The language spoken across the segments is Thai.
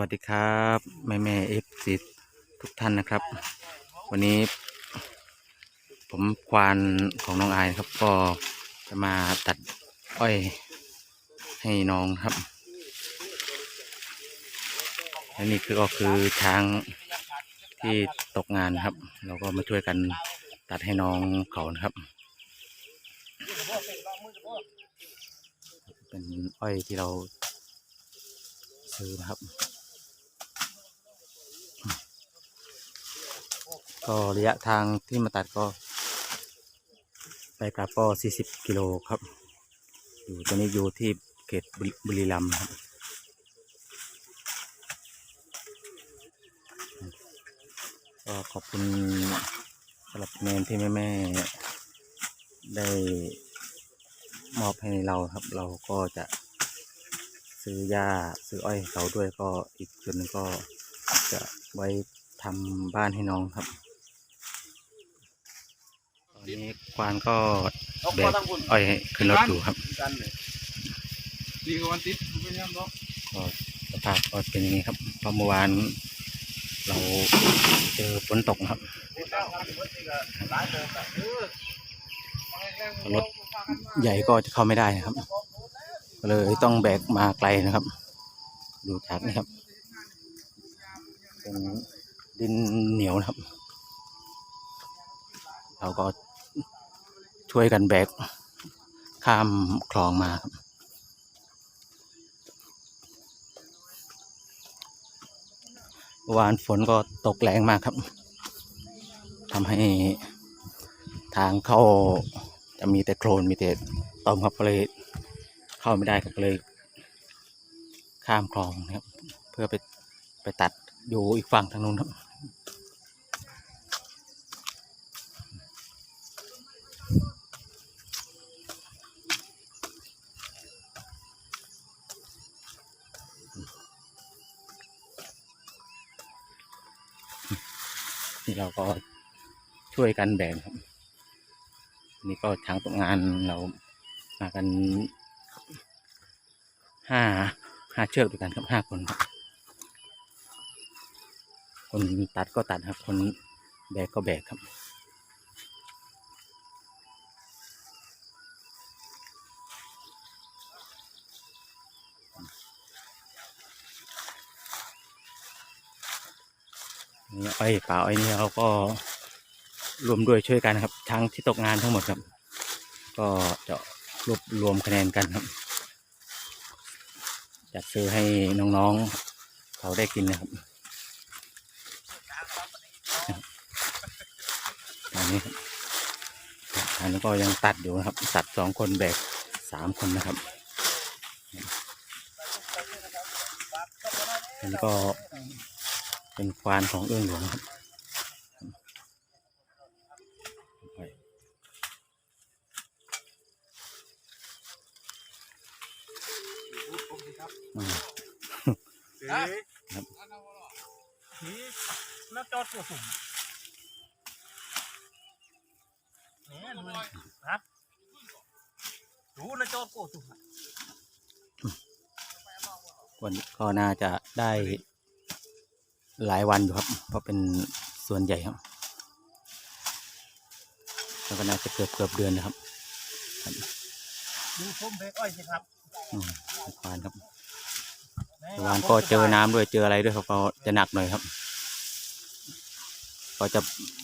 วัสดีครับแม่แม่เอฟซีทุกท่านนะครับ วันนี้ ผมควานของน้องอายครับ ก็จะมาตัดอ้อยให้น้องครับและนี่คือก็คือช้างที่ตกงานครับ เราก็มาช่วยกันตัดให้น้องเขานะครับ เป็นอ้อยที่เราซื้อนะครับ ก็ระยะทางที่มาตัดก็ ไปกลับก็40 กิโลครับ อยู่ตอนนี้อยู่ที่เขตบุรีรัมย์ครับก็ขอบคุณสำหรับเมนที่แม่แม่ได้มอบให้เราครับ เราก็จะซื้อหญ้าซื้ออ้อยเขาด้วยก็อีกส่วนหนึงก็จะไว้ทำบ้านให้น้องครับ ตอนนี้ควานก็แบกอ้อยขึ้นรถอยู่ครับกันเลยดีกว่าวันติดไม่ยอมหรอกก็สภาพก็เป็นอย่างนี้ครับเพราะเมื่อวานเราเจอฝนตกนะครับรถใหญ่ก็จะเข้าไม่ได้นะครับ ก็เลยต้องแบกมาไกลนะครับ ดูจากนี่ครับ เป็นดินเหนียวนะครับ เราก็ ช่วยกันแบกข้ามคลองมาครับวานฝนก็ตกแรงมากครับทำให้ทางเข้าจะมีแต่โคลนมีแต่ตอมครับก็เลยเข้าไม่ได้ครับก็เลย ข้ามคลองนะครับ เพื่อไปไปตัดอยู่อีกฝั่งทางนู้นครับ นี่เราก็ช่วยกันแบ่งครับ นี่ก็ทางตกงานเรามากันห้าห้าเชือกด้วยกันครับห้าคนครับคนตัดก็ตัดครับ คนแบกก็แบกครับ นี่อ้อยป่าอ้อยนี่เราก็รวมด้วยช่วยกันครับ ทั้งที่ตกงานทั้งหมดครับ ก็จะรวบรวมคะแนนกันครับ จัดซื้อให้น้องๆ เขาได้กินนะครับอันนี้ครับอันนี้ก็ยังตัดอยู่นะครับ ตัดสองคนแบกสามคนนะครับอันนี้ก็ เป็นควานของเอื้องหลวงครับอืมครับครับนี่น่าจอดตัวสุ่มเนี่ยดูฮะดูน่าจอดตัวสุ่มวันนี้ก็น่าจะได้ หลายวันอยู่ครับ เพราะเป็นส่วนใหญ่ครับแล้วก็น่าจะเกือบเกือบเดือนนะครับดูผมเพกอ้อยสิครับอืมควานครับเมื่อวานก็เจอน้ำด้วยเจออะไรด้วยครับก็จะหนักหน่อยครับ ก็จะ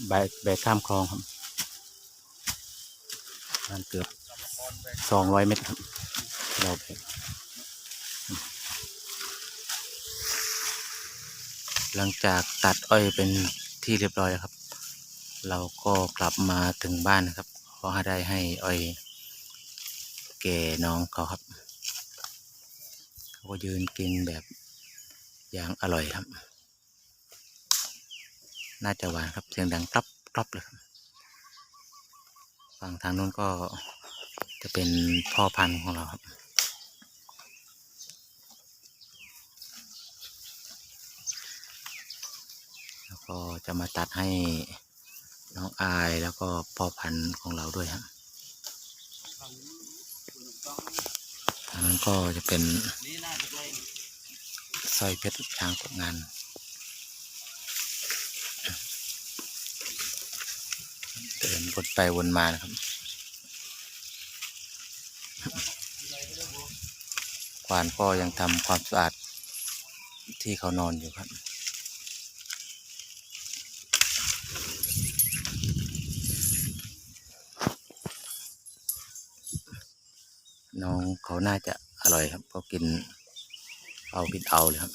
แบกแบกข้ามคลองครับประมาณเกือบสองร้อยเมตรครับเราแบกอืม หลังจากตัดอ้อยเป็นที่เรียบร้อยแล้วครับ เราก็กลับมาถึงบ้านนะครับก็ได้ให้อ้อยแก่น้องเขาครับเขาก็ยืนกินแบบอย่างอร่อยครับ น่าจะหวานครับเสียงดังกรับกรับเลยครับฝั่งทางนู้นก็จะเป็นพ่อพันธุ์ของเราครับ แล้ว ก็จะมาตัดให้น้องอายแล้วก็พ่อพันธุ์ของเราด้วยครับทางนั้นก็จะเป็นสร้อยเพชรช้างตกงานเดินวนไปวนมานะครับ ควานก็ยังทำความสะอาดที่เขานอนอยู่ครับ น้องเขาน่าจะอร่อยครับเขากินเอากินเอาเลยครับ